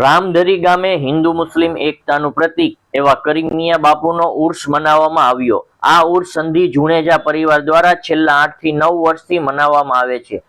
રામદરી ગામે હિન્દુ મુસ્લિમ એકતાનું પ્રતીક એવા કરીમિયા બાપુનો ઉર્સ મનાવવામાં આવ્યો. આ ઉર્સ સંધિ જુણેજા પરિવાર દ્વારા છેલ્લા આઠથી નવ વર્ષથી મનાવવામાં આવે છે.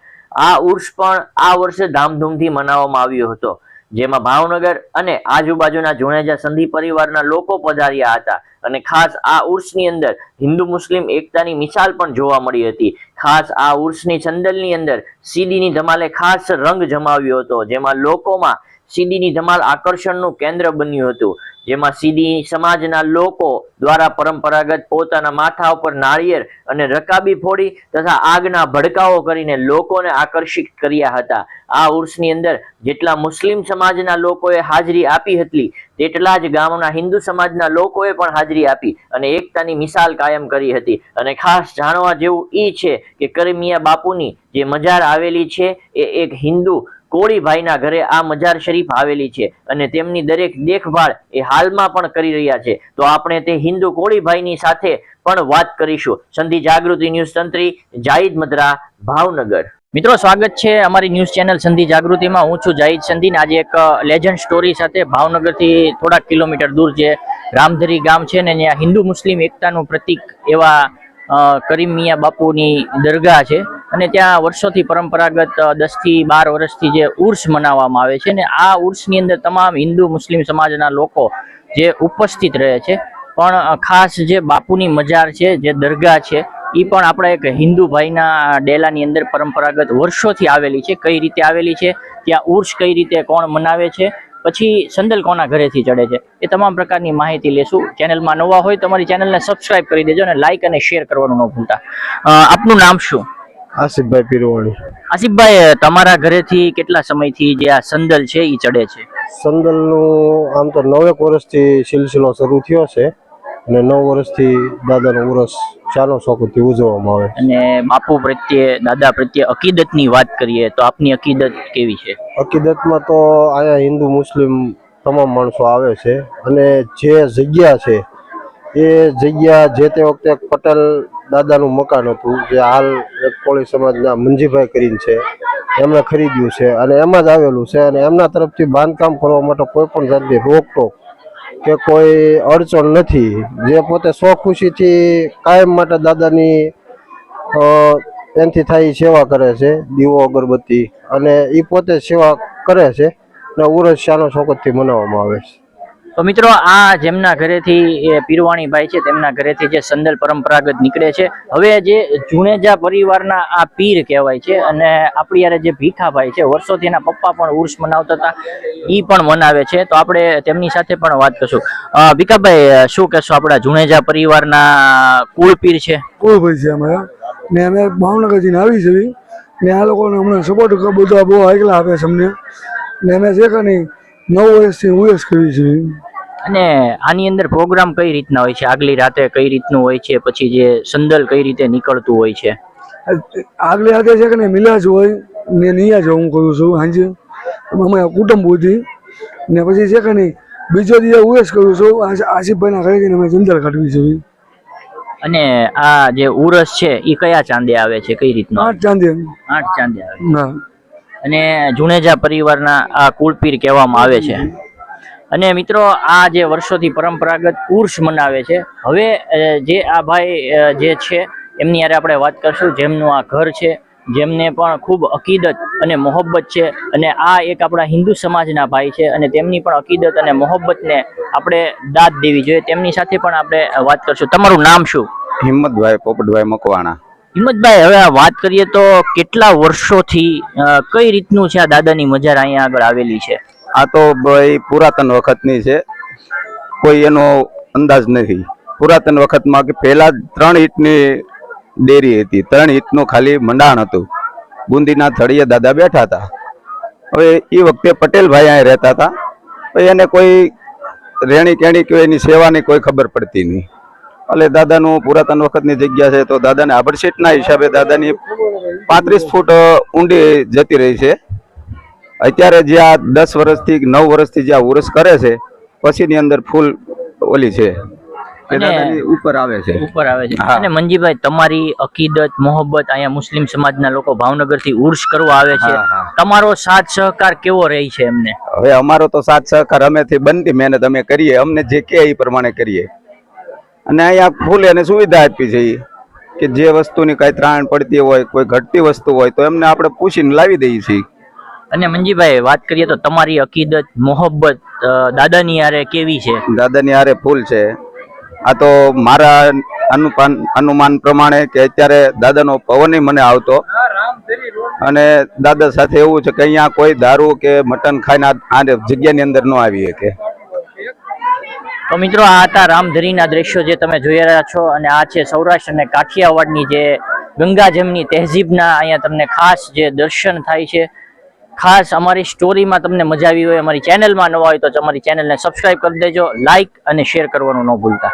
આ ઉર્સ પણ આ વર્ષે ધામધૂમથી મનાવવામાં આવ્યો હતો. જેમાં ભાવનગર અને આજુબાજુના જુણેજા સંધિ પરિવારના લોકો પધાર્યા હતા. અને ખાસ આ ઉર્સની અંદર હિન્દુ મુસ્લિમ એકતાની મિસાલ પણ જોવા મળી હતી. ખાસ આ ઉર્સની ચંદલની અંદર સીડીની ધમાલે ખાસ રંગ જમાવ્યો હતો, જેમાં લોકોમાં સીડીની ધમાલ આકર્ષણનું કેન્દ્ર બન્યું હતું. જેમાં સીડી સમાજના લોકો દ્વારા પરંપરાગત પોતાના માથા ઉપર નાળિયેર અને રકાબી ફોડી તથા આગના ભડકાઓ કરીને લોકોને આકર્ષિત કર્યા હતા. આ ઉર્સની અંદર જેટલા મુસ્લિમ સમાજના લોકોએ હાજરી આપી હતી તેટલા જ ગામના હિન્દુ સમાજના લોકોએ પણ હાજરી આપી અને એકતાની મિસાલ કાયમ કરી હતી. અને ખાસ જાણવા જેવું ઈ છે કે કરમિયા બાપુની જે મજાર આવેલી છે, એ એક હિન્દુ કોળીભાઈના ઘરે આ મજાર શરીફ આવેલી છે અને તેમની દરેક દેખભાળ એ હાલમાં પણ કરી રહ્યા છે. તો આપણે તે હિન્દુ કોળીભાઈની સાથે પણ વાત કરીશું. સંધિ જાગૃતિ ન્યૂઝ તંત્રી જાહિદ મદ્રા, ભાવનગર. મિત્રો, સ્વાગત છે અમારી ન્યૂઝ ચેનલ સંધિ જાગૃતિમાં. હું છું જાહિદ સંધિ ને આજે એક લેજન્ડ સ્ટોરી સાથે ભાવનગરથી થોડાક કિલોમીટર દૂર જે રામધરી ગામ છે ને ત્યાં હિન્દુ મુસ્લિમ એકતાનું પ્રતીક એવા કરીમ મિયા બાપુની દરગાહ છે. અને ત્યાં વર્ષોથી પરંપરાગત દસથી બાર વર્ષથી જે ઉર્સ મનાવવામાં આવે છે ને, આ ઉર્સની અંદર તમામ હિન્દુ મુસ્લિમ સમાજના લોકો જે ઉપસ્થિત રહે છે. પણ ખાસ જે બાપુની મજાર છે, જે દરગાહ છે એ પણ આપણા એક હિન્દુ ભાઈના ડેલાની અંદર પરંપરાગત વર્ષોથી આવેલી છે કઈ રીતે આવેલી છે ત્યાં ઉર્ષ કઈ રીતે કોણ મનાવે છે પછી સંદલ કોના ઘરેથી ચડે છે એ તમામ પ્રકારની માહિતી લેશું. ચેનલમાં નવા હોય તમારી ચેનલને સબસ્ક્રાઇબ કરી દેજો અને લાઇક અને શેર કરવાનું ન ભૂલતા. આપનું નામ શું? આસિફભાઈ પીરવાણી આસિફભાઈ તમારા ઘરેથી કેટલા સમયથી જે આ સંદલ છે એ ચડે છે? સંદલનું આમ તો નવેક વર્ષથી સિલસિલો શરૂ થયો છે. અને નવ વર્ષથી દાદાનો ઉરસ ચાનો શોખથી ઉજવવામાં આવે અને બાપુ પ્રત્યે દાદા પ્રત્યે અકીદતની વાત કરીએ તો આપની અકીદત કેવી છે? અકીદતમાં તો અહીંયા હિન્દુ મુસ્લિમ તમામ માણસો આવે છે અને જે જગ્યા છે એ જગ્યા જે તે વખતે પટેલ દાદાનું મકાન હતું જે હાલ એક કોળી સમાજના મંજીભાઈ કરીને છે એમણે ખરીદ્યું છે અને એમાં જ આવેલું છે અને એમના તરફથી બાંધકામ કરવા માટે કોઈ પણ જાતની રોકટોક કે કોઈ અડચણ નથી. જે પોતે સ્વખુશીથી કાયમ માટે દાદાની એનથી થાય સેવા કરે છે, દીવો, અગરબત્તી. અને એ પોતે સેવા કરે છે. ને ઉરસ શાનો શોકતથી મનાવવામાં આવે છે. તો મિત્રો, આ જેમના ઘરેથી પીરવાણીભાઈ છે, તેમના ઘરેથી જે સંદલ પરંપરાગત નીકળે છે. હવે જે જુણેજા પરિવારના આ પીર કહેવાય છે અને આપણી યારે જે ભીખાભાઈ છે, વર્ષોથી એના પપ્પા પણ ઉર્સ મનાવતા હતા એ પણ મનાવે છે. તો આપણે તેમની સાથે પણ વાત કરશું. ભીખાભાઈ શું કહેશો આપણા જુણેજા પરિવારના કુળ પીર છે? કુળભાઈ ભાઈ છે અમારા. ને અમે ભાવનગરથી આવી છે. ને આ લોકોને હમણાં સપોર્ટ બધા બહુ આગલા આપે છે અમને. ને અમે છે કે નહીં નવ વર્ષથી ઉયસ કરી છે. અને આની અંદર પ્રોગ્રામ કઈ રીતના હોય છે? આગલી રાતે કઈ રીતનું હોય છે? પછી જે સંદલ કઈ રીતે નીકળતું હોય છે? આગલી રાતે છે કે નહીં મિલાજ હોય ને નિયાજ હું કરું છું સાંજે અમારા કુટુંબ બુદ્ધિ. ને પછી છે કે નહીં બીજો દિવસ ઉયસ કરું છું આસિફભાઈના આસિફભાઈના ઘરેથી અમે સંદલ કાઢવી છે. અને આ જે ઉરસ છે એ કયા ચાંદે આવે છે? કઈ રીતનો? આઠ ચાંદે. આઠ ચાંદે આવે ના. અને જુણેજા પરિવારના આ કુળપીર કહેવામાં આવે છે. અને મિત્રો, આ જે વર્ષોથી પરંપરાગત ઉર્ષ મનાવે છે, હવે જે આ ભાઈ જે છે, એમની યારે આપણે વાત કરશું. જેમનું આ ઘર છે, જેમને પણ ખૂબ અકીદત અને મોહબ્બત છે, અને આ એક આપણા હિન્દુ સમાજના ભાઈ છે, અને તેમની પણ અકીદત અને મોહબ્બતને આપણે દાદ દેવી જોઈએ. તેમની સાથે પણ આપણે વાત કરશું. તમારું નામ શું? હિંમતભાઈ, પોપટભાઈ મકવાણા. હિંમતભાઈ, હવે આ વાત કરીએ તો કેટલા વર્ષોથી કઈ રીતનું છે આ દાદાની મજાર અહીંયા આગળ આવેલી છે? આ તો ભાઈ પુરાતન વખતની છે. કોઈ એનો અંદાજ નથી. પુરાતન વખતમાં કે પહેલા ત્રણ ઈંટની ડેરી હતી. ત્રણ ઈંટનું ખાલી મંડાણ હતું. બુંદીના થળીએ દાદા બેઠા હતા. હવે એ વખતે પટેલભાઈ અહીંયા રહેતા હતા. એને કોઈ રેણી કેણી કે એની સેવાની કોઈ ખબર પડતી નહીં. એટલે દાદાનું પુરાતન વખતની જગ્યા છે તો દાદાને આભડશીટના હિસાબે દાદાની પાંત્રીસ ફૂટ ઊંડી જતી રહી છે. અત્યારે જે આ દસ વર્ષથી નવ વર્ષથી જે આ ઉરસ કરે છે પછીની અંદર ફૂલ ઓલી છે. ઉપર આવે છે. ઉપર આવે છે. અને મંજીભાઈ તમારી અકીદત મોહબ્બત અહીંયા મુસ્લિમ સમાજના લોકો ભાવનગરથી ઉર્સ કરવા આવે છે. તમારો સાથ સહકાર કેવો રહી છે એમને? હવે અમારો તો સાથ સહકાર અમેથી બનતી મહેનત અમે કરીએ. અમને જે કે એ પ્રમાણે કરીએ. અને અહીંયા ફૂલ એને સુવિધા આપી છે કે જે વસ્તુની કાંઈ ત્રાણ પડતી હોય કોઈ ઘટતી વસ્તુ હોય તો એમને આપણે પૂછીને લાવી દઈએ છીએ. અને મંજીભાઈ વાત કરીએ તો તમારી અકીદત મોહબ્બત દાદાની આરે કેવી છે? દાદાની હારે ફૂલ છે. આ તો મારા અનુમાન અનુમાન પ્રમાણે કે અત્યારે દાદાનો પવન મને આવતો. અને દાદા સાથે એવું છે કે અહીંયા કોઈ દારૂ કે મટન ખાઈને આ આ જગ્યાની અંદર ન આવી શકે તો મિત્રો, આ હતા રામધરીના દ્રશ્યો જે તમે જોઈ રહ્યા છો અને આ છે સૌરાષ્ટ્ર અને કાઠિયાવાડની જે ગંગાજમની તહેજીબના અહીંયા તમને ખાસ જે દર્શન થાય છે. ખાસ અમારી સ્ટોરીમાં તમને મજા આવી હોય, અમારી ચેનલમાં નવા હોય તો અમારી ચેનલને સબસ્ક્રાઈબ કરી દેજો, લાઇક અને શેર કરવાનું ન ભૂલતા.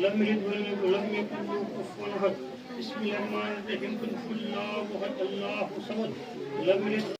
لم يلد ولم يكن له كفوا احد بسم الله الرحمن الرحيم قل هو الله احد الله الصمد لم يلد